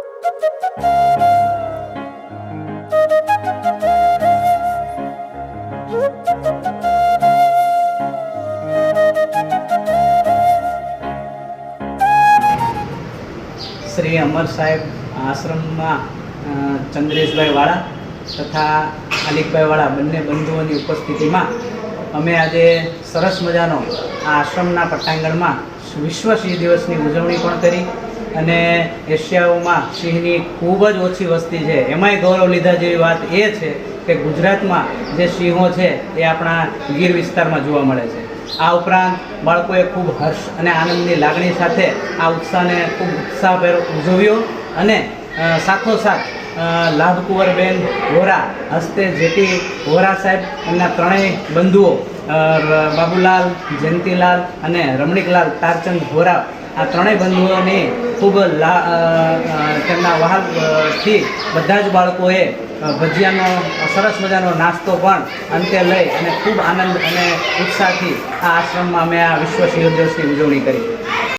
શ્રી અમર સાહેબ આશ્રમમાં ચંદ્રેશભાઈ વાળા તથા અલિકભાઈ વાળા બંને બંધુઓની ઉપસ્થિતિમાં અમે આજે સરસ મજાનો આ આશ્રમના પટ્ટાંગણમાં વિશ્વ શ્રી દિવસની ઉજવણી પણ કરી. અને એશિયાઓમાં સિંહની ખૂબ જ ઓછી વસ્તી છે. એમાંય ગૌરવ લીધા જેવી વાત એ છે કે ગુજરાતમાં જે સિંહો છે એ આપણા ગીર વિસ્તારમાં જોવા મળે છે. આ ઉપરાંત બાળકોએ ખૂબ હર્ષ અને આનંદની લાગણી સાથે આ ઉત્સાહને ખૂબ ઉત્સાહભેર ઉજવ્યો અને સાથોસાથ લાભકુંવરબેન વોરા હસ્તે જેટી વોરા સાહેબ એમના ત્રણેય બંધુઓ બાબુલાલ, જયંતિલાલ અને રમણીકલાલ તારચંદ વોરા આ ત્રણેય બંધુઓની ખૂબ લા તેમના વહાલ બધા જ બાળકોએ ભજીયાનો, સરસ મજાનો નાસ્તો પણ અંતે લઈ અને ખૂબ આનંદ અને ઉત્સાહથી આ આશ્રમમાં અમે આ વિશ્વ સિંહ દિવસની ઉજવણી કરી.